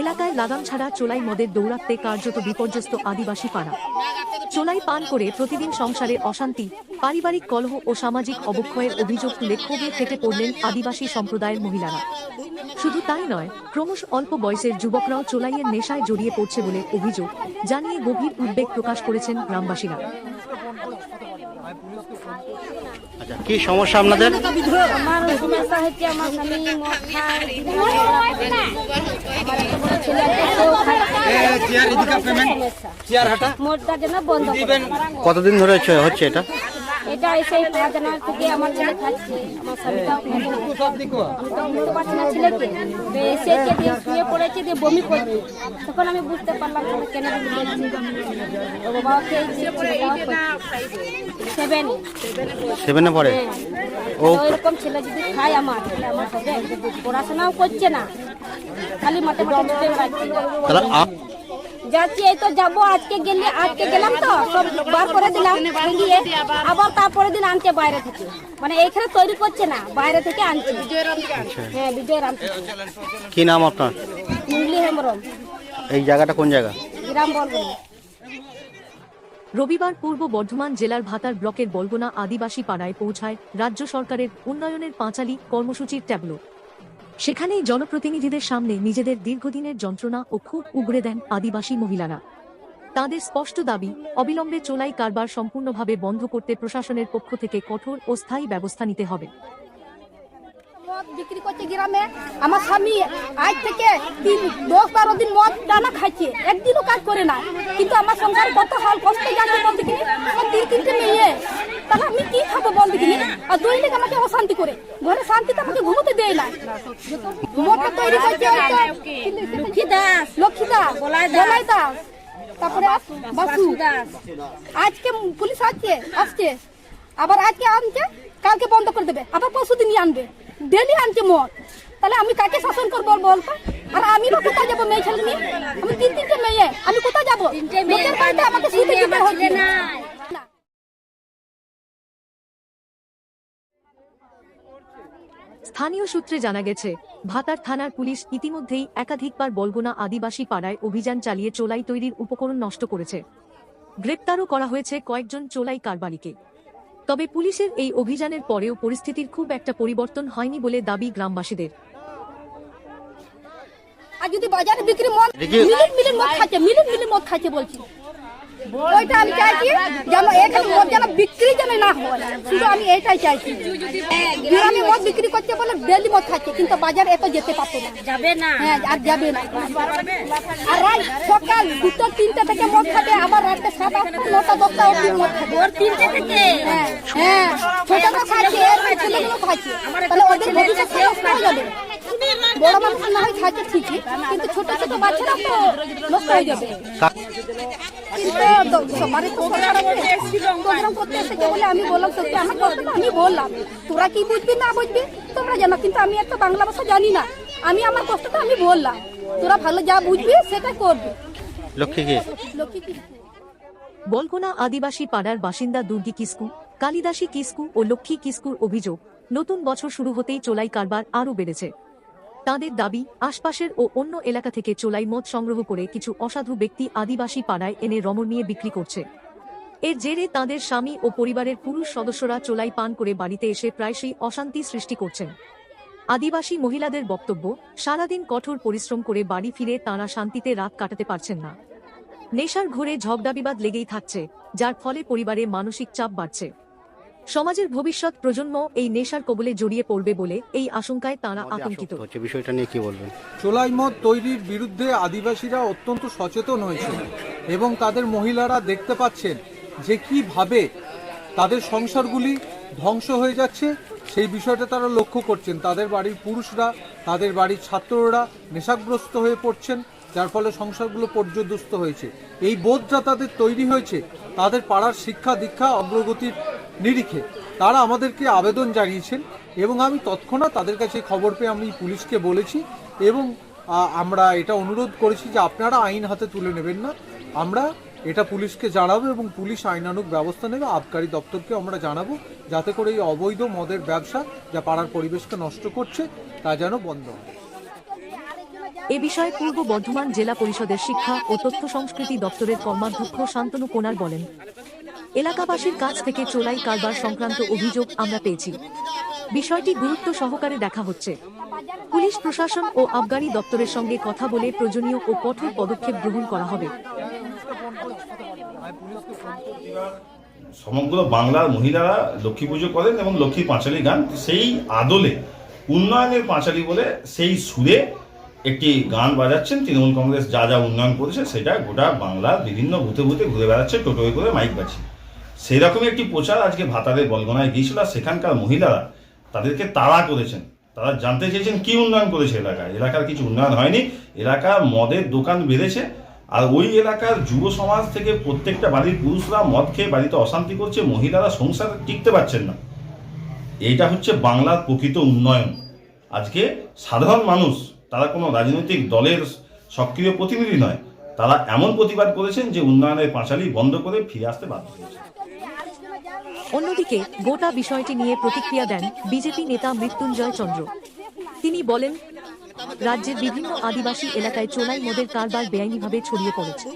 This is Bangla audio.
এলাকায় লাগাম ছাড়া চোলাই মদের দৌরাত্মে কার্যত বিপর্যস্ত আদিবাসী পাড়া। চোলাই পান করে প্রতিদিন সংসারে অশান্তি, পারিবারিক কলহ ও সামাজিক অবক্ষয়ের অভিযোগ তুলে ক্ষোভে ফেটে পড়লেন আদিবাসী সম্প্রদায়ের মহিলারা। শুধু তাই নয়, ক্রমশ অল্প বয়সের যুবকরাও চোলাইয়ের নেশায় জড়িয়ে পড়ছে বলে অভিযোগ জানিয়ে গভীর উদ্বেগ প্রকাশ করেছেন গ্রামবাসীরা। কি সমস্যা আপনাদের আমার সমস্যা হচ্ছে আমার স্বামী মদ খায় দিনে আমার একটা বড় ছেলে আছে, সেও খায়। সমস্যা। মদটা যেন বন্ধ কতদিন ধরে হচ্ছে এটা এটা এসে পাঁচ জানুয়ারি থেকে আমার ছেলে খাচ্ছে আমার স্বামীটাও আমি তো বুঝতে পারছি না ছেলেকে তো এসেছে দিয়ে শুয়ে পড়েছে দিয়ে বমি করছে। তখন আমি বুঝতে পারলাম না কেন ও বাবা সেভেনে। সেভেনে পড়ে? ও এরকম ছেলে যদি খায় আমার আমার পড়াশোনাও করছে না। খালি মাঠে মাঠে তাহলে যাচ্ছি এই তো যাব আজকে গেলে আজকে গেলাম তো সব বার করে দিলাম গিয়ে আবার তারপরে দিন আনছে বাইরে থেকে। মানে এইখানে তৈরি করছে না বাইরে থেকে আনছে। হ্যাঁ বিজয় রাম কি নাম আপনার? মুরলি হেমরম এই জায়গাটা কোন জায়গা? গ্রাম বলবেন রবিবার পূর্ব বর্ধমান জেলার ভাতার ব্লকের বলগোনা আদিবাসী পাড়ায় পৌঁছায় রাজ্য সরকারের উন্নয়নের পাঁচালী কর্মসূচির ট্যাবলো। সেখানেই জনপ্রতিনিধিদের সামনে নিজেদের দীর্ঘদিনের যন্ত্রণা ও খুব উগড়ে দেন আদিবাসী মহিলারা। তাদের স্পষ্ট দাবি, অবিলম্বে চোলাই কারবার সম্পূর্ণভাবে বন্ধ করতে প্রশাসনের পক্ষ থেকে কঠোর ও স্থায়ী ব্যবস্থা নিতে হবে। মদ বিক্রি করছে গ্রামে। আমার স্বামী আজ থেকে তিন, দশ, বারো দিন মদ খাচ্ছে একদিনও কাজ করে না। কিন্তু আমার সংসার কত হাল কষ্ট যাচ্ছে বলতে আমার তিন, তিনটে মেয়ে তাহলে আমি কি খাব বলতে কিনি আর দৈনিক আমাকে অশান্তি করে। ঘরে শান্তিতে আমাকে ঘুমোতে দেয় না। মদটা তৈরি করছে লক্ষ্মী দাস লক্ষ্মী দাস বলাই দাস তারপরে বাসু। দাস আজকে পুলিশ আসছে আসছে। আবার আজকে আনছে কালকে বন্ধ করে দেবে। আবার পরশু দিনই আনবে। ডেলি আনছে মদ। তাহলে আমি কাকে শাসন করব বলতো? আর আমি বা কোথায় যাব মেয়ে ছেলে নিয়ে? আমি তিন তিনটে মেয়ে। আমি কোথায় যাব? আমাকে শুতে দিতে হচ্ছে। না। স্থানীয় সূত্রে জানা গেছে ভাতার থানার পুলিশ ইতিমধ্যেই একাধিকবার বলগোনা আদিবাসী পাড়ায় অভিযান চালিয়ে চোলাই তৈরির উপকরণ নষ্ট করেছে। গ্রেপ্তারও করা হয়েছে কয়েকজন চোলাই কারবারিকে। তবে পুলিশের এই অভিযানের পরেও পরিস্থিতির খুব একটা পরিবর্তন হয়নি বলে দাবি গ্রামবাসীদের। আর যদি বাজারে বিক্রি মদ মিলিট মিলিট মদ খাচ্ছে মিলিট মিলিট মদ খাচ্ছে বলছি। ওইটা আমি চাইছি যেন এখানে মদ যেন বিক্রি যেন না হয় শুধু আমি এটাই চাইছি। গ্রামে মদ বিক্রি করছে বলে ডেলি মদ খাচ্ছে কিন্তু বাজারে এত যেতে পারতো না। যাবে না। হ্যাঁ আর যাবে না। আর রাত সকাল দুটো তিনটে থেকে মদ খাবে আবার রাতে সাত আটটা নটা দশটা অব্দি মদ খাবে। ভোর তিনটে থেকে? হ্যাঁ হ্যাঁ ছোটরা খাচ্ছে ছেলেগুলো খাচ্ছে। তাহলে ওদের ভবিষ্যৎ নষ্ট হয়ে যাবে? বড় মানুষ না হয় খাচ্ছে ঠিকই কিন্তু ছোট ছোট বাচ্চারা তো নষ্ট হয়ে যাবে। কিন্তু সবারই তো সরকার আছে। প্রোগ্রাম করতে এসেছে বলে আমি বললাম তোকে আমার কষ্টটা আমি বললাম। তোরা কি বুঝবি না বুঝবি? তোমরা জানো কিন্তু আমি একটা বাংলা ভাষা জানি না। আমি আমার কষ্টটা আমি বললাম। তোরা ভালো যা বুঝবি সেটা করবি। লক্ষ্মী কি? লক্ষ্মী কি? বলগোনা আদিবাসী পাড়ার বাসিন্দা দুর্গি কিস্কু কালিদাসী কিস্কু ও লক্ষ্মী কিস্কুর অভিযোগ নতুন বছর শুরু হতেই চোলাই কারবার আরও বেড়েছে। তাদের দাবি, আশপাশের ও অন্য এলাকা থেকে চোলাই মদ সংগ্রহ করে কিছু অসাধু ব্যক্তি আদিবাসী পাড়ায় এনে রমর নিয়ে বিক্রি করছে। এর জেরে তাদের স্বামী ও পরিবারের পুরুষ সদস্যরা চোলাই পান করে বাড়িতে এসে প্রায়শই অশান্তি সৃষ্টি করছেন। আদিবাসী মহিলাদের বক্তব্য, সারাদিন কঠোর পরিশ্রম করে বাড়ি ফিরে তাঁরা শান্তিতে রাত কাটাতে পারছেন না। নেশার ঘোরে ঝগড়াবিবাদ লেগেই থাকছে, যার ফলে পরিবারে মানসিক চাপ বাড়ছে। সমাজের ভবিষ্যৎ প্রজন্ম এই নেশার কবলে জড়িয়ে পড়বে বলে এই আশঙ্কায় তাঁরা আতঙ্কিত। হচ্ছে বিষয়টা নিয়ে কি বলবেন? চোলাই মদ তৈরির বিরুদ্ধে আদিবাসীরা অত্যন্ত সচেতন হয়েছে এবং তাদের মহিলারা দেখতে পাচ্ছেন যে কীভাবে তাদের সংসারগুলি ধ্বংস হয়ে যাচ্ছে। সেই বিষয়টা তারা লক্ষ্য করছেন। তাদের বাড়ির পুরুষরা তাদের বাড়ির ছাত্ররা নেশাগ্রস্ত হয়ে পড়ছেন যার ফলে সংসারগুলো পর্যদস্ত হয়েছে। এই বোধটা তাদের তৈরি হয়েছে। তাদের পাড়ার শিক্ষা দীক্ষা অগ্রগতির নিরিখে। তারা আমাদেরকে আবেদন জানিয়েছেন এবং আমি তৎক্ষণাৎ তাদের কাছে খবর পেয়ে আমি পুলিশকে বলেছি এবং আমরা এটা অনুরোধ করেছি যে আপনারা আইন হাতে তুলে নেবেন না। আমরা এটা পুলিশকে জানাব এবং পুলিশ আইনানুগ ব্যবস্থা নেবে। আবকারি দপ্তরকে আমরা জানাব যাতে করে এই অবৈধ মদের ব্যবসা যা পাড়ার পরিবেশকে নষ্ট করছে, তা যেন বন্ধ হয়। এ বিষয়ে পূর্ব বর্ধমান জেলা পরিষদের শিক্ষা ও তথ্য সংস্কৃতি দপ্তরের কর্মাধ্যক্ষ শান্তনু কোনার বলেন এলাকাবাসীর কাছ থেকে চোলাই কারবার সংক্রান্ত অভিযোগ আমরা পেয়েছি। বিষয়টি গুরুত্ব সহকারে দেখা হচ্ছে। পুলিশ প্রশাসন ও আবগারি দপ্তরের সঙ্গে কথা বলে প্রয়োজনীয় ও কঠোর পদক্ষেপ গ্রহণ করা হবে। সমগ্র বাংলার মহিলারা লক্ষ্মী পুজো করেন এবং লক্ষ্মী পাঁচালী গান, সেই আদলে, উন্নয়নের পাঁচালী বলে সেই সুরে একটি গান বাজাচ্ছেন তৃণমূল কংগ্রেস, যা যা উন্নয়ন করেছে, সেটা গোটা বাংলার বিভিন্ন বুথে বুথে ঘুরে বেড়াচ্ছে, টোটোয় করে মাইক বাজছে সেই রকমই একটি প্রচার আজকে ভাতারে বলগনায় গিয়েছিল, আর সেখানকার মহিলারা তাদেরকে তাড়া করেছেন। তারা জানতে চেয়েছেন কি উন্নয়ন করেছে এলাকায়। এলাকার কিছু উন্নয়ন হয়নি, এলাকার মদের দোকান বেড়েছে, আর ওই এলাকার যুব সমাজ থেকে প্রত্যেকটা বাড়ির পুরুষরা মদ খেয়ে বাড়িতে অশান্তি করছে, মহিলারা সংসার টিকতে পারছেন না। এইটা হচ্ছে বাংলার প্রকৃত উন্নয়ন। আজকে সাধারণ মানুষ, তারা কোনো রাজনৈতিক দলের সক্রিয় প্রতিনিধি নয়, তারা এমন প্রতিবাদ করেছেন যে উন্নয়নের পাঁচালি বন্ধ করে ফিরে আসতে বাধ্য হয়েছে। অন্যদিকে, গোটা বিষয়টি নিয়ে প্রতিক্রিয়া দেন বিজেপি নেতা মৃত্যুঞ্জয় চন্দ্র। তিনি বলেন, রাজ্যের বিভিন্ন আদিবাসী এলাকায় চোলাই মদের কারবার বেআইনিভাবে ছড়িয়ে পড়েছে।